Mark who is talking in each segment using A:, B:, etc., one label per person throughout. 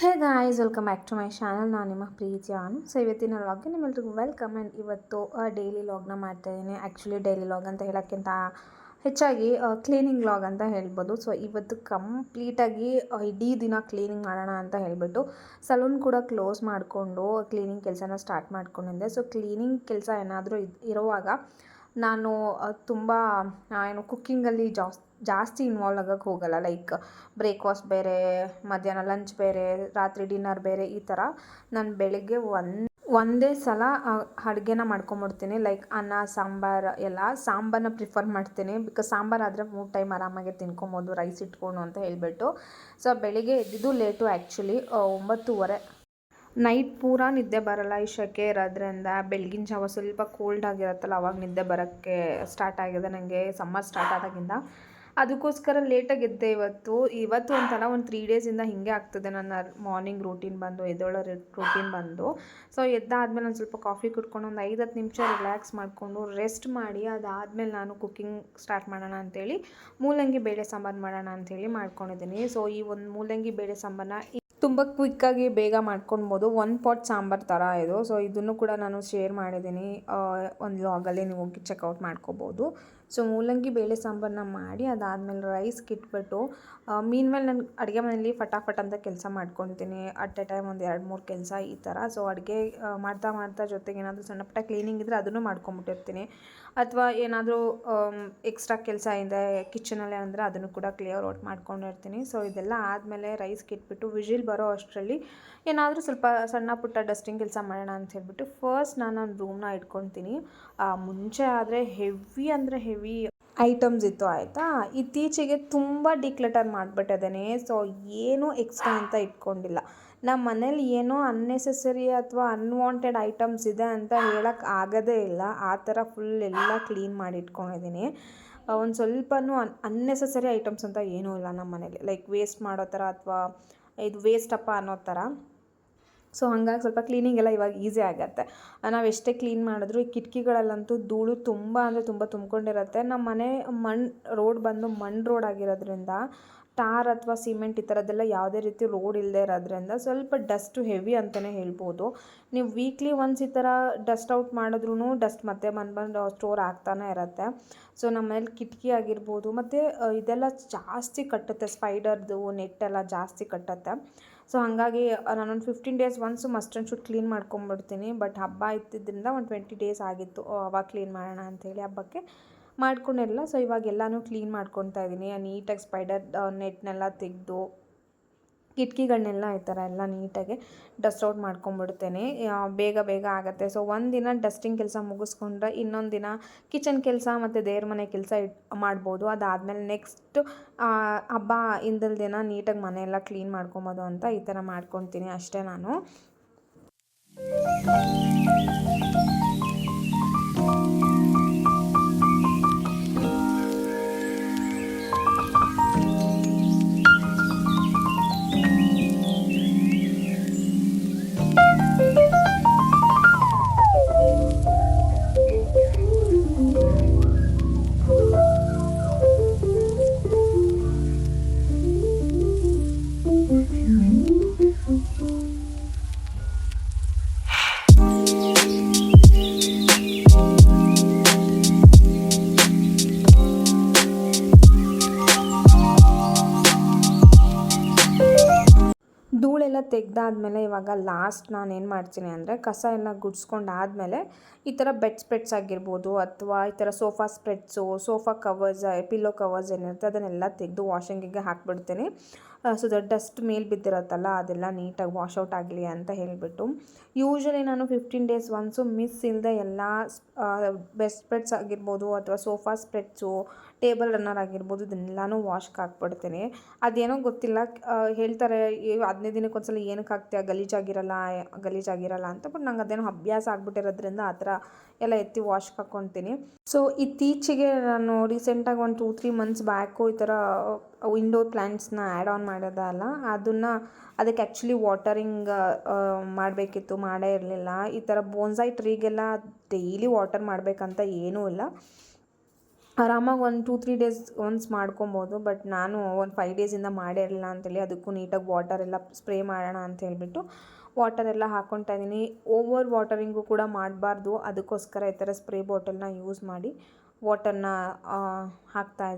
A: Hey guys, welcome back to my channel. ನಾನು ನಿಮ್ಮ ಪ್ರೀತಿ ಆನು. ಸೊ ಇವತ್ತಿನ ಲಾಗ್ಗೆ ನಿಮ್ಮೆಲ್ರಿಗೂ ವೆಲ್ಕಮ್. ಆ್ಯಂಡ್ ಇವತ್ತು ಡೈಲಿ ಲಾಗ್ನ ಮಾಡ್ತಾಯಿದ್ದೀನಿ ಆ್ಯಕ್ಚುಲಿ ಡೈಲಿ ಲಾಗ್ ಅಂತ ಹೇಳೋಕ್ಕಿಂತ ಹೆಚ್ಚಾಗಿ ಕ್ಲೀನಿಂಗ್ ಲಾಗ್ ಅಂತ ಹೇಳ್ಬೋದು. ಸೊ ಇವತ್ತು ಕಂಪ್ಲೀಟಾಗಿ ಇಡೀ ದಿನ ಕ್ಲೀನಿಂಗ್ ಮಾಡೋಣ ಅಂತ ಹೇಳಿಬಿಟ್ಟು ಸಲೂನ್ ಕೂಡ ಕ್ಲೋಸ್ ಮಾಡಿಕೊಂಡು ಕ್ಲೀನಿಂಗ್ ಕೆಲಸನ ಸ್ಟಾರ್ಟ್ ಮಾಡ್ಕೊಂಡಿದ್ದೆ. ಸೊ ಕ್ಲೀನಿಂಗ್ ಕೆಲಸ ಏನಾದರೂ ಇರುವಾಗ ನಾನು ತುಂಬ ಏನು ಕುಕ್ಕಿಂಗಲ್ಲಿ ಜಾಸ್ ಜಾಸ್ತಿ ಇನ್ವಾಲ್ವ್ ಆಗೋಕ್ಕೆ ಹೋಗಲ್ಲ. ಲೈಕ್ ಬ್ರೇಕ್ಫಾಸ್ಟ್ ಬೇರೆ, ಮಧ್ಯಾಹ್ನ ಲಂಚ್ ಬೇರೆ, ರಾತ್ರಿ ಡಿನ್ನರ್ ಬೇರೆ ಈ ಥರ ನಾನು ಬೆಳಿಗ್ಗೆ ಒಂದು, ಒಂದೇ ಸಲ ಅಡುಗೆನ ಮಾಡ್ಕೊಂಬಿಡ್ತೀನಿ. ಲೈಕ್ ಅನ್ನ, ಸಾಂಬಾರು ಎಲ್ಲ ಸಾಂಬಾರನ್ನ ಪ್ರಿಫರ್ ಮಾಡ್ತೀನಿ. ಬಿಕಾಸ್ ಸಾಂಬಾರ್ ಆದರೆ ಮೂರು ಟೈಮ್ ಆರಾಮಾಗಿ ತಿನ್ಕೊಬೋದು ರೈಸ್ ಇಟ್ಕೊಂಡು ಅಂತ ಹೇಳಿಬಿಟ್ಟು. ಸೊ ಬೆಳಿಗ್ಗೆ ಎದ್ದಿದ್ದು ಲೇಟು ಆ್ಯಕ್ಚುಲಿ ಒಂಬತ್ತುವರೆ. ನೈಟ್ ಪೂರ ನಿದ್ದೆ ಬರಲ್ಲ ಈ ಶೆಕೆ ಇರೋದ್ರಿಂದ. ಬೆಳಗಿನ ಜಾವ ಸ್ವಲ್ಪ ಕೋಲ್ಡ್ ಆಗಿರುತ್ತಲ್ಲ, ಅವಾಗ ನಿದ್ದೆ ಬರೋಕ್ಕೆ ಸ್ಟಾರ್ಟ್ ಆಗಿದೆ. ನನಗೆ ಸಮ್ಮರ್ ಸ್ಟಾರ್ಟ್ ಆದಾಗಿಂದ. ಅದಕ್ಕೋಸ್ಕರ ಲೇಟಾಗಿ ಎದ್ದೆ ಇವತ್ತು. ಇವತ್ತು ಒಂಥರ ಒಂದು ತ್ರೀ ಡೇಸಿಂದ ಹಿಂಗೆ ಆಗ್ತದೆ ನನ್ನ ಮಾರ್ನಿಂಗ್ ರೂಟೀನ್ ಬಂದು, ಎದ್ದೋಳೋ ರೂಟೀನ್ ಬಂದು. ಸೊ ಎದ್ದಾದ್ಮೇಲೆ ಒಂದು ಸ್ವಲ್ಪ ಕಾಫಿ ಕುಡ್ಕೊಂಡು ಒಂದು ಐದು ಹತ್ತು ನಿಮಿಷ ರಿಲ್ಯಾಕ್ಸ್ ಮಾಡಿಕೊಂಡು ರೆಸ್ಟ್ ಮಾಡಿ, ಅದಾದಮೇಲೆ ನಾನು ಕುಕ್ಕಿಂಗ್ ಸ್ಟಾರ್ಟ್ ಮಾಡೋಣ ಅಂತೇಳಿ, ಮೂಲಂಗಿ ಬೇಳೆ ಸಾಂಬಾರು ಮಾಡೋಣ ಅಂಥೇಳಿ ಮಾಡ್ಕೊಂಡಿದ್ದೀನಿ. ಸೊ ಈ ಒಂದು ಮೂಲಂಗಿ ಬೇಳೆ ಸಾಂಬಾರನ್ನ ತುಂಬ ಕ್ವಿಕ್ಕಾಗಿ ಬೇಗ ಮಾಡ್ಕೊಳ್ಬೋದು ಒನ್ ಪಾಟ್ ಸಾಂಬಾರು ಥರ ಇದು. ಸೊ ಇದನ್ನು ಕೂಡ ನಾನು ಶೇರ್ ಮಾಡಿದ್ದೀನಿ. ಒಂದು ಲಾಗಲ್ಲಿ ನೀವು ಹೋಗಿ ಚೆಕ್ಔಟ್ ಮಾಡ್ಕೋಬೋದು. ಸೊ ಮೂಲಂಗಿ ಬೇಳೆ ಸಾಂಬಾರನ್ನ ಮಾಡಿ ಅದಾದಮೇಲೆ ರೈಸ್ಗೆ ಇಟ್ಬಿಟ್ಟು ಮೀನ್ ಮೇಲೆ ನಾನು ಅಡುಗೆ ಮನೆಯಲ್ಲಿ ಫಟಾಫಟ್ ಅಂತ ಕೆಲಸ ಮಾಡ್ಕೊತೀನಿ. ಅಟ್ ಎ ಟೈಮ್ ಒಂದು ಎರಡು ಮೂರು ಕೆಲಸ ಈ ಥರ ಸೊ ಅಡುಗೆ ಮಾಡ್ತಾ ಮಾಡ್ತಾ ಜೊತೆಗೆ ಏನಾದರೂ ಸಣ್ಣ ಪುಟ್ಟ ಕ್ಲೀನಿಂಗ್ ಇದ್ದರೆ ಅದನ್ನು ಮಾಡ್ಕೊಂಬಿಟ್ಟಿರ್ತೀನಿ. ಅಥವಾ ಏನಾದರೂ ಎಕ್ಸ್ಟ್ರಾ ಕೆಲಸ ಇದೆ ಕಿಚನಲ್ಲಿ ಅಂದರೆ ಅದನ್ನು ಕೂಡ ಕ್ಲಿಯರ್ ಔಟ್ ಮಾಡ್ಕೊಂಡಿರ್ತೀನಿ. ಸೊ ಇದೆಲ್ಲ ಆದಮೇಲೆ ರೈಸ್ಗೆ ಇಟ್ಬಿಟ್ಟು ವಿಜಿಲ್ ಬರೋ ಅಷ್ಟರಲ್ಲಿ ಏನಾದರೂ ಸ್ವಲ್ಪ ಸಣ್ಣ ಪುಟ್ಟ ಡಸ್ಟಿಂಗ್ ಕೆಲಸ ಮಾಡೋಣ ಅಂತ ಹೇಳ್ಬಿಟ್ಟು ಫಸ್ಟ್ ನಾನು ನನ್ನ ರೂಮ್ನ ಇಟ್ಕೊತೀನಿ. ಮುಂಚೆ ಆದರೆ ಹೆವಿ ಅಂದರೆ ಹೆವಿ ಐಟಮ್ಸ್ ಇತ್ತು, ಆಯಿತಾ? ಇತ್ತೀಚೆಗೆ ತುಂಬ ಡಿಕ್ಲಟರ್ ಮಾಡಿಬಿಟ್ಟಿದ್ದೇನೆ. ಸೊ ಏನೂ ಎಕ್ಸ್ಟ್ರಾ ಅಂತ ಇಟ್ಕೊಂಡಿಲ್ಲ. ನಮ್ಮ ಮನೇಲಿ ಏನೋ ಅನ್ನೆಸೆಸರಿ ಅಥವಾ ಅನ್ವಾಂಟೆಡ್ ಐಟಮ್ಸ್ ಇದೆ ಅಂತ ಹೇಳಕ್ಕೆ ಆಗೋದೇ ಇಲ್ಲ. ಆ ಥರ ಫುಲ್ ಎಲ್ಲ ಕ್ಲೀನ್ ಮಾಡಿ ಇಟ್ಕೊಂಡಿದ್ದೀನಿ. ಒಂದು ಸ್ವಲ್ಪನೂ ಅನ್ ಅನ್ನೆಸೆಸರಿ ಐಟಮ್ಸ್ ಅಂತ ಏನೂ ಇಲ್ಲ ನಮ್ಮ ಮನೇಲಿ. ಲೈಕ್ ವೇಸ್ಟ್ ಮಾಡೋ ಥರ ಅಥವಾ ಇದು ವೇಸ್ಟಪ್ಪ ಅನ್ನೋ ಥರ. ಸೊ ಹಂಗಾಗಿ ಸ್ವಲ್ಪ ಕ್ಲೀನಿಂಗ್ ಎಲ್ಲ ಇವಾಗ ಈಸಿ ಆಗುತ್ತೆ. ನಾವು ಎಷ್ಟೇ ಕ್ಲೀನ್ ಮಾಡಿದ್ರು ಈ ಕಿಟಕಿಗಳಲ್ಲಂತೂ ಧೂಳು ತುಂಬ ಅಂದರೆ ತುಂಬ ತುಂಬಿಕೊಂಡಿರುತ್ತೆ. ನಮ್ಮ ಮನೆ ಮಣ್ಣು ರೋಡ್ ಬಂದು ಮಣ್ಣು ರೋಡ್ ಆಗಿರೋದ್ರಿಂದ, ಟಾರ್ ಅಥವಾ ಸಿಮೆಂಟ್ ಈ ಥರದ್ದೆಲ್ಲ ಯಾವುದೇ ರೀತಿ ರೋಡ್ ಇಲ್ಲದೆ ಇರೋದ್ರಿಂದ ಸ್ವಲ್ಪ ಡಸ್ಟು ಹೆವಿ ಅಂತಲೇ ಹೇಳ್ಬೋದು. ನೀವು ವೀಕ್ಲಿ ಒನ್ಸ್ ಈ ಥರ ಡಸ್ಟ್ ಔಟ್ ಮಾಡಿದ್ರೂ ಡಸ್ಟ್ ಮತ್ತೆ ಬಂದು ಬಂದು ಸ್ಟೋರ್ ಆಗ್ತಾನೆ ಇರುತ್ತೆ. ಸೊ ನಮ್ಮ ಮನೇಲಿ ಕಿಟಕಿ ಆಗಿರ್ಬೋದು, ಮತ್ತು ಇದೆಲ್ಲ ಜಾಸ್ತಿ ಕಟ್ಟುತ್ತೆ. ಸ್ಪೈಡರ್ದು ನೆಟ್ಟೆಲ್ಲ ಜಾಸ್ತಿ ಕಟ್ಟುತ್ತೆ. ಸೊ ಹಾಗಾಗಿ ನಾನೊಂದು fifteen days once must and should clean ಮಾಡ್ಕೊಂಬಿಡ್ತೀನಿ. But ಹಬ್ಬ ಇತ್ತಿದ್ದರಿಂದ ಒಂದು ಟ್ವೆಂಟಿ ಡೇಸ್ ಆಗಿತ್ತು. ಅವಾಗ ಕ್ಲೀನ್ ಮಾಡೋಣ ಅಂಥೇಳಿ ಹಬ್ಬಕ್ಕೆ ಮಾಡ್ಕೊಂಡೆಲ್ಲ ಸೊ ಇವಾಗ ಎಲ್ಲನೂ ಕ್ಲೀನ್ ಮಾಡ್ಕೊತಾ ಇದ್ದೀನಿ ನೀಟಾಗಿ ಸ್ಪೈಡರ್ ನೆಟ್ನೆಲ್ಲ ತೆಗೆದು ಕಿಟಕಿಗಳನ್ನೆಲ್ಲ ಈ ಥರ ಎಲ್ಲ ನೀಟಾಗಿ ಡಸ್ಟ್ ಔಟ್ ಮಾಡ್ಕೊಂಬಿಡ್ತೇನೆ. ಬೇಗ ಬೇಗ ಆಗುತ್ತೆ. ಸೊ, ಒಂದು ದಿನ ಡಸ್ಟಿಂಗ್ ಕೆಲಸ ಮುಗಿಸ್ಕೊಂಡ್ರೆ ಇನ್ನೊಂದು ದಿನ ಕಿಚನ್ ಕೆಲಸ ಮತ್ತು ದೇವ್ರ ಮನೆ ಕೆಲಸ ಇಟ್ ಮಾಡ್ಬೋದು. ಅದಾದಮೇಲೆ ನೆಕ್ಸ್ಟ್ ಹಬ್ಬ ಇಂದಲ್ ದಿನ ನೀಟಾಗಿ ಮನೆಯೆಲ್ಲ ಕ್ಲೀನ್ ಮಾಡ್ಕೊಬೋದು ಅಂತ ಈ ಥರ ಮಾಡ್ಕೊತೀನಿ ಅಷ್ಟೇ ನಾನು. ಧೂಳೆಲ್ಲ ತೆಗೆದಾದ್ಮೇಲೆ ಇವಾಗ ಲಾಸ್ಟ್ ನಾನು ಏನು ಮಾಡ್ತೀನಿ ಅಂದರೆ ಕಸ ಎಲ್ಲ ಗುಡ್ಸ್ಕೊಂಡಾದಮೇಲೆ ಈ ಥರ ಬೆಡ್ ಸ್ಪ್ರೆಡ್ಸ್ ಆಗಿರ್ಬೋದು ಅಥವಾ ಈ ಥರ sofa spreads sofa covers pillow covers ಏನಿರುತ್ತೆ ಅದನ್ನೆಲ್ಲ ತೆಗೆದು ವಾಷಿಂಗಿಗೆ ಹಾಕ್ಬಿಡ್ತೀನಿ. ಸೊ ಡಸ್ಟ್ ಮೇಲೆ ಬಿದ್ದಿರತ್ತಲ್ಲ, ಅದೆಲ್ಲ ನೀಟಾಗಿ ವಾಶ್ ಔಟ್ ಆಗಲಿ ಅಂತ ಹೇಳಿಬಿಟ್ಟು. ಯೂಶ್ವಲಿ ನಾನು ಫಿಫ್ಟೀನ್ ಡೇಸ್ ಒನ್ಸು ಮಿಸ್ ಇಲ್ಲದೆ ಎಲ್ಲ ಬೆಸ್ಟ್ ಸ್ಪ್ರೆಡ್ಸ್ ಆಗಿರ್ಬೋದು ಅಥವಾ ಸೋಫಾ ಸ್ಪ್ರೆಡ್ಸು ಟೇಬಲ್ ರನ್ನರ್ ಆಗಿರ್ಬೋದು, ಇದನ್ನೆಲ್ಲನೂ ವಾಶ್ಗೆ ಹಾಕ್ಬಿಡ್ತೀನಿ. ಅದೇನೋ ಗೊತ್ತಿಲ್ಲ ಹೇಳ್ತಾರೆ ಹದಿನೈದು ದಿನಕ್ಕೆ ಒಂದ್ಸಲ ಏನಕ್ಕೆ ಹಾಕ್ತೀಯ ಗಲೀಜಾಗಿರಲ್ಲ ಗಲೀಜಾಗಿರಲ್ಲ ಅಂತ ಬಟ್ ನಂಗೆ ಅದೇನೋ ಅಭ್ಯಾಸ ಆಗ್ಬಿಟ್ಟಿರೋದ್ರಿಂದ ಆ ಥರ ಎಲ್ಲ ಎತ್ತಿ ವಾಶ್ ಹಾಕ್ಕೊತೀನಿ ಸೊ ಇತ್ತೀಚೆಗೆ ನಾನು ರೀಸೆಂಟಾಗಿ ಒಂದು ಟೂ ತ್ರೀ ಮಂತ್ಸ್ ಬ್ಯಾಕು ಈ ಥರ ವಿಂಡೋ ಪ್ಲ್ಯಾಂಟ್ಸ್ನ ಆ್ಯಡ್ ಆನ್ ಮಾಡೋದಲ್ಲ ಅದನ್ನು, ಅದಕ್ಕೆ ಆ್ಯಕ್ಚುಲಿ ವಾಟರಿಂಗ್ ಮಾಡಬೇಕಿತ್ತು. ಮಾಡೇ ಇರಲಿಲ್ಲ. ಈ ಥರ ಬೋನ್ಸಾಯಿ ಟ್ರೀಗೆಲ್ಲ ಡೈಲಿ ವಾಟರ್ ಮಾಡಬೇಕಂತ ಏನೂ ಇಲ್ಲ. ಆರಾಮಾಗಿ ಒಂದು ಟೂ ತ್ರೀ ಡೇಸ್ ಒನ್ಸ್ ಮಾಡ್ಕೊಬೋದು. ಬಟ್ ನಾನು ಒಂದು ಫೈವ್ ಡೇಸಿಂದ ಮಾಡೇ ಇರಲಿಲ್ಲ ಅಂತೇಳಿ, ಅದಕ್ಕೂ ನೀಟಾಗಿ ವಾಟರ್ ಎಲ್ಲ ಸ್ಪ್ರೇ ಮಾಡೋಣ ಅಂತ ಹೇಳ್ಬಿಟ್ಟು ವಾಟರ್ ಎಲ್ಲ ಹಾಕ್ಕೊತಾ ಇದ್ದೀನಿ. ಓವರ್ ವಾಟರಿಂಗು ಕೂಡ ಮಾಡಬಾರ್ದು. ಅದಕ್ಕೋಸ್ಕರ ಈ ಥರ ಸ್ಪ್ರೇ ಬಾಟಲ್ನ ಯೂಸ್ ಮಾಡಿ ವಾಟರ್ನ ಹಾಕ್ತಾ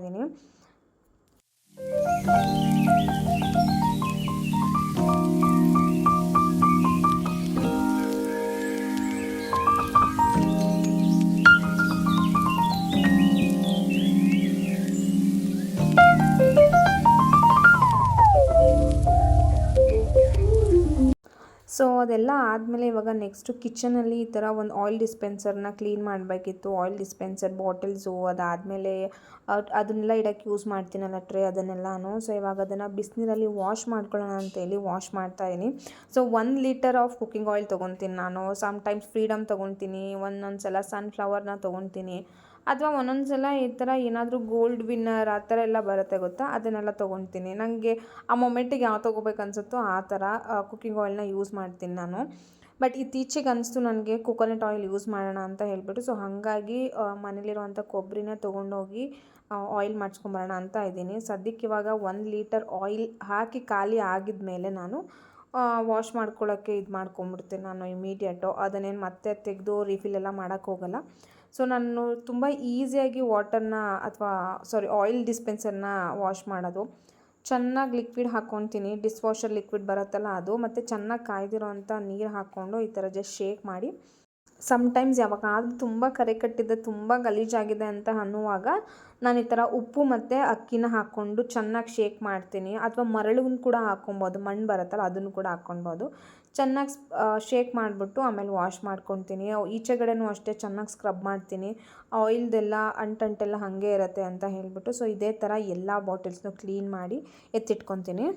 A: ಅದೆಲ್ಲ ಆದಮೇಲೆ ಇವಾಗ ನೆಕ್ಸ್ಟು ಕಿಚನಲ್ಲಿ ಈ ಥರ ಒಂದು ಆಯಿಲ್ ಡಿಸ್ಪೆನ್ಸರ್ನ ಕ್ಲೀನ್ ಮಾಡಬೇಕಿತ್ತು. ಆಯಿಲ್ ಡಿಸ್ಪೆನ್ಸರ್ ಬಾಟಲ್ಸು ಅದಾದಮೇಲೆ ಅದನ್ನೆಲ್ಲ ಇಡೋಕ್ಕೆ ಯೂಸ್ ಮಾಡ್ತೀನಲ್ಲ ಟ್ರೇ ಅದನ್ನೆಲ್ಲನೂ. ಸೊ ಇವಾಗ ಅದನ್ನು ಬಿಸಿನೀರಲ್ಲಿ ವಾಶ್ ಮಾಡ್ಕೊಳ್ಳೋಣ ಅಂತೇಳಿ ವಾಶ್ ಮಾಡ್ತಾಯಿದ್ದೀನಿ ಸೊ ಒಂದು ಲೀಟರ್ ಆಫ್ ಕುಕ್ಕಿಂಗ್ ಆಯಿಲ್ ತೊಗೊತೀನಿ ನಾನು. ಸಮ್ ಟೈಮ್ಸ್ ಫ್ರೀಡಮ್ ತೊಗೊತೀನಿ ಒಂದೊಂದು ಸಲ ಸನ್ಫ್ಲವರ್ನ ತೊಗೊತೀನಿ. ಅಥವಾ ಒಂದೊಂದು ಸಲ ಈ ಥರ ಏನಾದರೂ ಗೋಲ್ಡ್ ವಿನ್ನರ್ ಆ ಥರ ಎಲ್ಲ ಬರುತ್ತೆ ಗೊತ್ತಾ? ಅದನ್ನೆಲ್ಲ ತೊಗೊತೀನಿ. ನನಗೆ ಆ ಮೊಮೆಂಟಿಗೆ ಯಾವ ತೊಗೋಬೇಕು ಅನಿಸುತ್ತೋ ಆ ಥರ ಕುಕ್ಕಿಂಗ್ ಆಯಿಲ್ನ ಯೂಸ್ ಮಾಡ್ತೀನಿ ನಾನು. ಬಟ್ ಇತ್ತೀಚೆಗೆ ಅನಿಸ್ತು ನನಗೆ ಕೊಕೊನಟ್ ಆಯಿಲ್ ಯೂಸ್ ಮಾಡೋಣ ಅಂತ ಹೇಳ್ಬಿಟ್ಟು ಸೊ ಹಾಗಾಗಿ ಮನೇಲಿರುವಂಥ ಕೊಬ್ಬರಿನ ತೊಗೊಂಡೋಗಿ ಆಯಿಲ್ ಮಾಡಿಸ್ಕೊಂಬರೋಣ ಅಂತ ಇದ್ದೀನಿ. ಸದ್ಯಕ್ಕೆ ಇವಾಗ ಒಂದು ಲೀಟರ್ ಆಯಿಲ್ ಹಾಕಿ ಖಾಲಿ ಆಗಿದ ಮೇಲೆ ನಾನು ವಾಶ್ ಮಾಡ್ಕೊಳ್ಳೋಕ್ಕೆ ಇದು ಮಾಡ್ಕೊಂಬಿಡ್ತೀನಿ ನಾನು ಇಮಿಡಿಯೇಟು ಅದನ್ನೇನು ಮತ್ತೆ ತೆಗೆದು ರಿಫಿಲ್ ಎಲ್ಲ ಮಾಡೋಕ್ಕೆ ಹೋಗಲ್ಲ. ಸೊ ನಾನು ತುಂಬ ಈಸಿಯಾಗಿ ವಾಟರ್ನ ಅಥವಾ ಸಾರಿ ಆಯಿಲ್ ಡಿಸ್ಪೆನ್ಸರ್ನ ವಾಶ್ ಮಾಡೋದು. ಚೆನ್ನಾಗಿ ಲಿಕ್ವಿಡ್ ಹಾಕ್ಕೊತೀನಿ ಡಿಸ್ ವಾಷರ್ ಲಿಕ್ವಿಡ್ ಬರುತ್ತಲ್ಲ ಅದು. ಮತ್ತು ಚೆನ್ನಾಗಿ ಕಾಯ್ದಿರೋಂಥ ನೀರು ಹಾಕ್ಕೊಂಡು ಈ ಥರ ಜಸ್ಟ್ ಶೇಕ್ ಮಾಡಿ. ಸಮ್ಟೈಮ್ಸ್ ಯಾವಾಗಾದ್ರೂ ತುಂಬ ಕರೆ ಕಟ್ಟಿದ್ದೆ ತುಂಬ ಗಲೀಜಾಗಿದೆ ಅಂತ ಅನ್ನುವಾಗ ನಾನು ಈ ಥರ ಉಪ್ಪು ಮತ್ತು ಅಕ್ಕಿನ ಹಾಕ್ಕೊಂಡು ಚೆನ್ನಾಗಿ ಶೇಕ್ ಮಾಡ್ತೀನಿ. ಅಥವಾ ಮರಳನ್ನು ಕೂಡ ಹಾಕ್ಕೊಬೋದು ಮಣ್ಣು ಬರುತ್ತಲ್ಲ ಅದನ್ನು ಕೂಡ ಹಾಕ್ಕೊಬೋದು. ಚೆನ್ನಾಗಿ ಶೇಕ್ ಮಾಡಿಬಿಟ್ಟು ಆಮೇಲೆ ವಾಶ್ ಮಾಡ್ಕೊತೀನಿ ಈಚೆಗಡೆನೂ ಅಷ್ಟೇ ಚೆನ್ನಾಗಿ ಸ್ಕ್ರಬ್ ಮಾಡ್ತೀನಿ. ಆಯಿಲ್ದೆಲ್ಲ, ಅಂಟಂಟೆಲ್ಲ ಹಾಗೆ ಇರುತ್ತೆ ಅಂತ ಹೇಳಿಬಿಟ್ಟು, ಸೊ ಇದೇ ಥರ ಎಲ್ಲ ಬಾಟಲ್ಸ್ನು ಕ್ಲೀನ್ ಮಾಡಿ ಎತ್ತಿಟ್ಕೊತೀನಿ.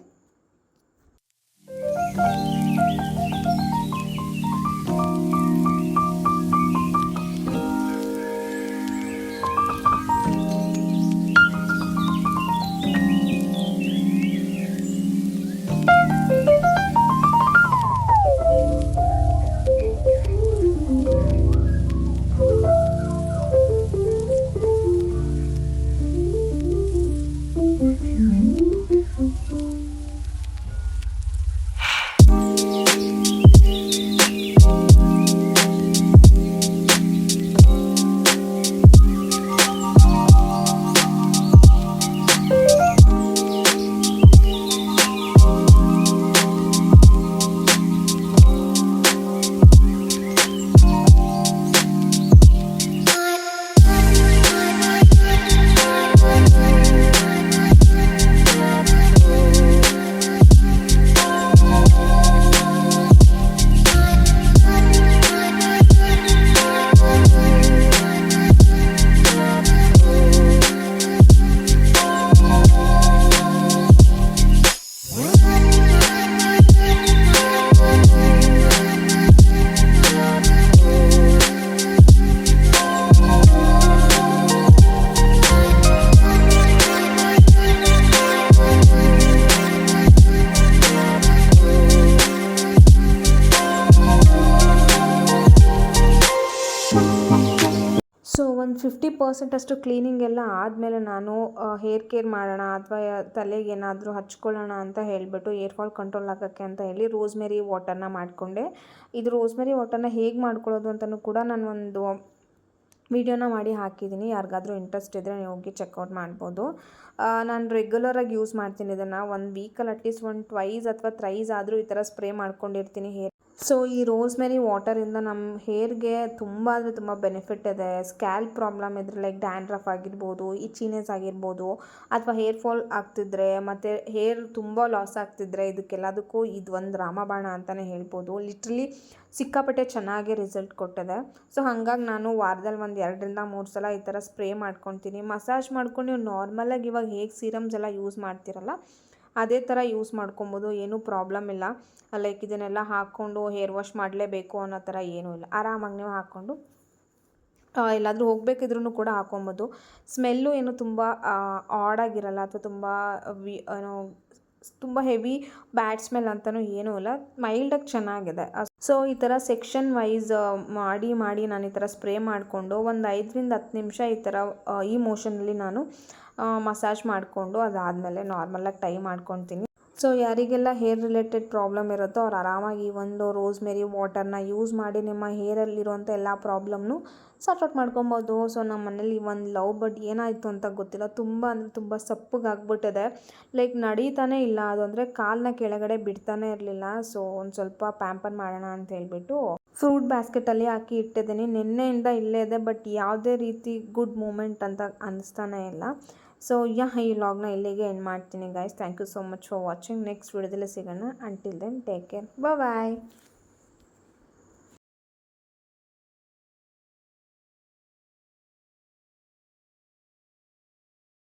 A: ಫಿಫ್ಟಿ ಪರ್ಸೆಂಟ್ ಅಷ್ಟು ಕ್ಲೀನಿಂಗ್ ಎಲ್ಲ ಆದಮೇಲೆ ನಾನು ಹೇರ್ ಕೇರ್ ಮಾಡೋಣ ಅಥವಾ ತಲೆಗೆ ಏನಾದರೂ ಹಚ್ಕೊಳ್ಳೋಣ ಅಂತ ಹೇಳಿಬಿಟ್ಟು ಏರ್ ಫಾಲ್ ಕಂಟ್ರೋಲ್ ಆಗೋಕ್ಕೆ ಅಂತ ಹೇಳಿ ರೋಸ್ಮೆರಿ ವಾಟರ್ನ ಮಾಡಿಕೊಂಡೆ. ಇದು ರೋಸ್ಮೆರಿ ವಾಟರ್ನ ಹೇಗೆ ಮಾಡ್ಕೊಳ್ಳೋದು ಅಂತಲೂ ಕೂಡ ನಾನು ಒಂದು ವಿಡಿಯೋನ ಮಾಡಿ ಹಾಕಿದ್ದೀನಿ. ಯಾರಿಗಾದರೂ ಇಂಟ್ರೆಸ್ಟ್ ಇದ್ದರೆ ನೀವು ಹೋಗಿ ಚೆಕ್ಔಟ್ ಮಾಡ್ಬೋದು. ನಾನು ರೆಗ್ಯುಲರಾಗಿ ಯೂಸ್ ಮಾಡ್ತೀನಿ ಇದನ್ನು. ಒಂದು ವೀಕಲ್ಲಿ ಅಟ್ಲೀಸ್ಟ್ ಒಂದು ಟ್ವೈಸ್ ಅಥವಾ ತ್ರೈಸ್ ಆದರೂ ಈ ಥರ ಸ್ಪ್ರೇ ಮಾಡ್ಕೊಂಡಿರ್ತೀನಿ ಹೇರ್ ಸೊ ಈ ರೋಸ್ಮೆರಿ ವಾಟರಿಂದ ನಮ್ಮ ಹೇರ್ಗೆ ತುಂಬ ಅಂದರೆ ತುಂಬ ಬೆನಿಫಿಟ್ ಇದೆ. ಸ್ಕ್ಯಾಲ್ ಪ್ರಾಬ್ಲಮ್ ಇದ್ರೆ ಲೈಕ್ ಡ್ಯಾಂಡ್ರಫ್ ಆಗಿರ್ಬೋದು ಇಚಿನೆಸ್ ಆಗಿರ್ಬೋದು, ಅಥವಾ ಹೇರ್ ಫಾಲ್ ಆಗ್ತಿದ್ರೆ, ಮತ್ತು ಹೇರ್ ತುಂಬ ಲಾಸ್ ಆಗ್ತಿದ್ರೆ ಇದಕ್ಕೆಲ್ಲದಕ್ಕೂ ಇದು ಒಂದು ರಾಮಬಾಣ ಅಂತಲೇ ಹೇಳ್ಬೋದು. ಲಿಟ್ರಲಿ ಸಿಕ್ಕಾಪಟ್ಟೆ ಚೆನ್ನಾಗಿ ರಿಸಲ್ಟ್ ಕೊಟ್ಟಿದೆ. ಸೊ ಹಾಗಾಗಿ ನಾನು ವಾರದಲ್ಲಿ ಒಂದು ಎರಡರಿಂದ ಮೂರು ಸಲ ಈ ಥರ ಸ್ಪ್ರೇ ಮಾಡ್ಕೊತೀನಿ. ಮಸಾಜ್ ಮಾಡ್ಕೊಂಡು ನೀವು ನಾರ್ಮಲಾಗಿ ಇವಾಗ ಹೇಗೆ ಸೀರಮ್ಸ್ ಎಲ್ಲ ಯೂಸ್ ಮಾಡ್ತಿರಲ್ಲ ಅದೇ ಥರ ಯೂಸ್ ಮಾಡ್ಕೊಬೋದು, ಏನೂ ಪ್ರಾಬ್ಲಮ್ ಇಲ್ಲ. ಲೈಕ್ ಇದನ್ನೆಲ್ಲ ಹಾಕ್ಕೊಂಡು ಹೇರ್ ವಾಶ್ ಮಾಡಲೇಬೇಕು ಅನ್ನೋ ಥರ ಏನೂ ಇಲ್ಲ. ಆರಾಮಾಗಿ ನೀವು ಹಾಕ್ಕೊಂಡು ಎಲ್ಲಾದರೂ ಹೋಗಬೇಕಿದ್ರೂ ಕೂಡ ಹಾಕೊಬೋದು ಸ್ಮೆಲ್ಲು ಏನು ತುಂಬ ಆಡಾಗಿರಲ್ಲ ಅಥವಾ ತುಂಬ ವಿ, ಏನೋ, ತುಂಬ ಹೆವಿ ಬ್ಯಾಡ್ ಸ್ಮೆಲ್ ಅಂತಲೂ ಏನೂ ಇಲ್ಲ. ಮೈಲ್ಡಾಗಿ ಚೆನ್ನಾಗಿದೆ. ಸೊ, ಈ ಥರ ಸೆಕ್ಷನ್ ವೈಸ್ ಮಾಡಿ ಮಾಡಿ ನಾನು ಈ ಥರ ಸ್ಪ್ರೇ ಮಾಡಿಕೊಂಡು ಒಂದು ಐದರಿಂದ ಹತ್ತು ನಿಮಿಷ ಈ ಥರ ಈ ಮೋಷನಲ್ಲಿ ನಾನು ಮಸಾಜ್ ಮಾಡಿಕೊಂಡು ಅದಾದಮೇಲೆ ನಾರ್ಮಲಾಗಿ ಟೈ ಮಾಡ್ಕೊತೀನಿ. ಸೊ ಯಾರಿಗೆಲ್ಲ ಹೇರ್ ರಿಲೇಟೆಡ್ ಪ್ರಾಬ್ಲಮ್ ಇರುತ್ತೋ ಅವ್ರು ಆರಾಮಾಗಿ ಈ ಒಂದು ರೋಸ್ ಮೇರಿ ವಾಟರ್ನ ಯೂಸ್ ಮಾಡಿ ನಿಮ್ಮ ಹೇರಲ್ಲಿರುವಂಥ ಎಲ್ಲ ಪ್ರಾಬ್ಲಮ್ನು ಸಾರ್ಟ್ ಔಟ್ ಮಾಡ್ಕೊಬೋದು. ಸೊ ನಮ್ಮ ಮನೇಲಿ ಒಂದು ಲವ್ ಬಟ್ ಏನಾಯಿತು ಅಂತ ಗೊತ್ತಿಲ್ಲ. ತುಂಬ ಅಂದರೆ ತುಂಬ ಸಪ್ಪಗಾಗ್ಬಿಟ್ಟಿದೆ ಲೈಕ್ ನಡೀತಾನೆ ಇಲ್ಲ. ಅದು ಅಂದರೆ ಕಾಲನ್ನ ಕೆಳಗಡೆ ಬಿಡ್ತಾನೆ ಇರಲಿಲ್ಲ. ಸೊ ಒಂದು ಸ್ವಲ್ಪ ಪ್ಯಾಂಪರ್ ಮಾಡೋಣ ಅಂತ ಹೇಳ್ಬಿಟ್ಟು ಫ್ರೂಟ್ ಬ್ಯಾಸ್ಕೆಟಲ್ಲಿ ಹಾಕಿ ಇಟ್ಟಿದ್ದೀನಿ. ನಿನ್ನೆಯಿಂದ ಇಲ್ಲೇ ಇದೆ ಬಟ್ ಯಾವುದೇ ರೀತಿ ಗುಡ್ ಮೂಮೆಂಟ್ ಅಂತ ಅನ್ನಿಸ್ತಾನೆ ಇಲ್ಲ. ಸೊ ಯಾ ಈ ವ್ಲಾಗ್ನ ಇಲ್ಲಿಗೆ ಎಂಡ್ ಮಾಡ್ತೀನಿ guys thank you so much for watching next ವಿಡಿಯೋದಲ್ಲಿ ಸಿಗೋಣ. Until then take care bye